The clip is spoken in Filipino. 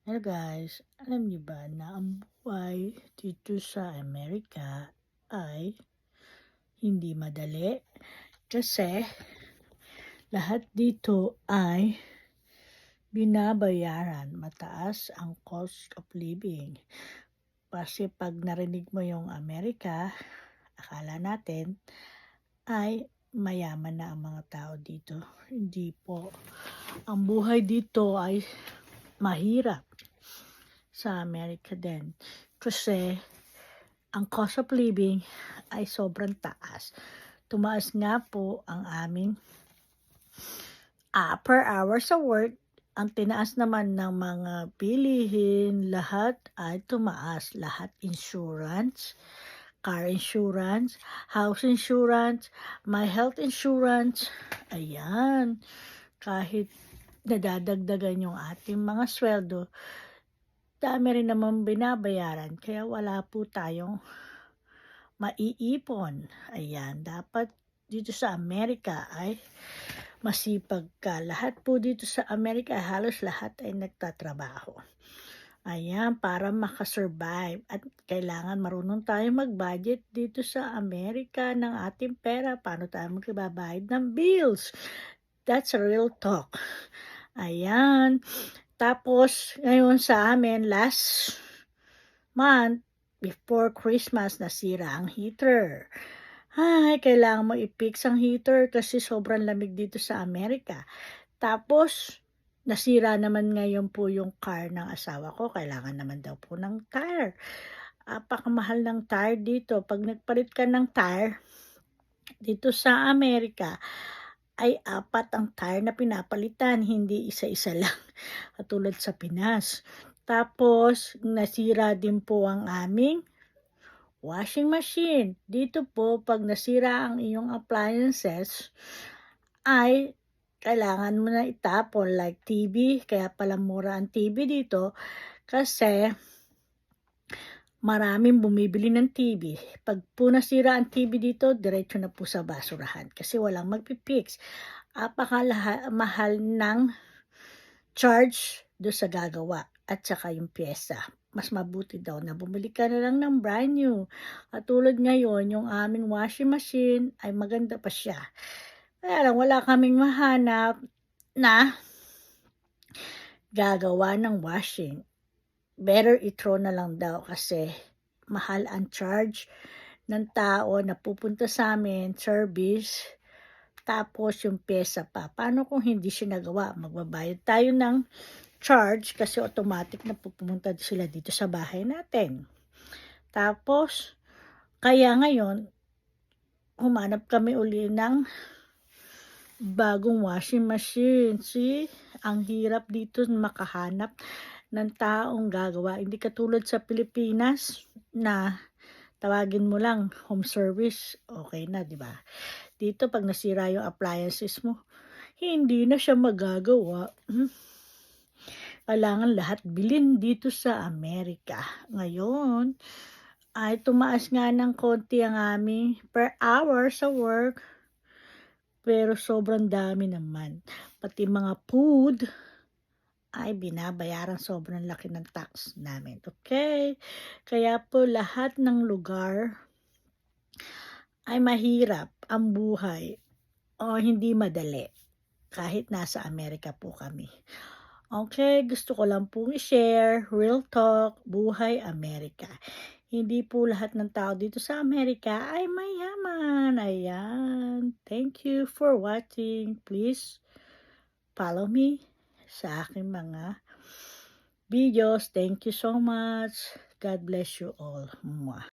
Hello guys, alam niyo ba na ang buhay dito sa Amerika ay hindi madali? Kasi lahat dito ay binabayaran. Mataas ang cost of living. Kasi pag narinig mo yung Amerika, akala natin ay mayaman na ang mga tao dito. Hindi po. Ang buhay dito ay mahirap sa Amerika din. Kasi ang cost of living ay sobrang taas. Tumaas nga po ang aming uh, per hour sa work. Ang tinaas naman ng mga bilihin, lahat ay tumaas. Lahat insurance, car insurance, house insurance, my health insurance. Ayan. Kahit nadadagdagan yung ating mga sweldo, dami rin naman binabayaran. Kaya wala po tayong maiipon. Ayan. Dapat dito sa Amerika ay masipag ka. Lahat po dito sa Amerika, halos lahat ay nagtatrabaho. Ayan, para makasurvive. At kailangan marunong tayo mag-budget dito sa Amerika ng ating pera. Paano tayo magbabayad ng bills? That's a real talk. Ayan. Tapos, ngayon sa amin, last month, before Christmas, nasira ang heater. Ay, kailangan mo i-fix ang heater kasi sobrang lamig dito sa Amerika. Tapos, nasira naman ngayon po yung car ng asawa ko. Kailangan naman daw po ng tire. Apakamahal ng tire dito. Pag nagpalit ka ng tire, dito sa Amerika, ay apat ang tire na pinapalitan, hindi isa-isa lang. Katulad sa Pinas. Tapos, nasira din po ang aming washing machine. Dito po, pag nasira ang iyong appliances, ay kailangan mo na itapon like TV. Kaya pala mura ang TV dito kasi maraming bumibili ng TV. Pag po nasira ang TV dito, diretso na po sa basurahan kasi walang magpipix. Apakahal ng charge do sa gagawa at saka yung pyesa. Mas mabuti daw na bumili ka na lang ng brand new. Katulad ngayon, yung aming washing machine ay maganda pa siya. Kaya lang, wala kaming mahanap na gagawa ng washing. Better i-throw na lang daw kasi mahal ang charge ng tao na pupunta sa amin, service, tapos yung pesa pa. Paano kung hindi siya nagawa? Magbabayad tayo ng charge kasi automatic na pupunta sila dito sa bahay natin. Tapos, kaya ngayon, humanap kami uli ng bagong washing machine. See, ang hirap dito makahanap ng taong gagawa. Hindi katulad sa Pilipinas na tawagin mo lang home service, okay na, di ba? Dito pag nasira yung appliances mo, hindi na siya magagawa. Hmm? Kailangan lahat bilhin dito sa Amerika. Ngayon, ay tumaas nga ng konti ang aming per hour sa work. Pero sobrang dami naman. Pati mga food ay binabayaran sobrang laki ng tax namin. Okay? Kaya po lahat ng lugar ay mahirap ang buhay o hindi madali kahit nasa Amerika po kami. Okay, gusto ko lang pong i-share, real talk, buhay Amerika. Hindi po lahat ng tao dito sa Amerika ay mayaman. Ayan. Thank you for watching. Please follow me sa aking mga videos. Thank you so much. God bless you all. Mwah.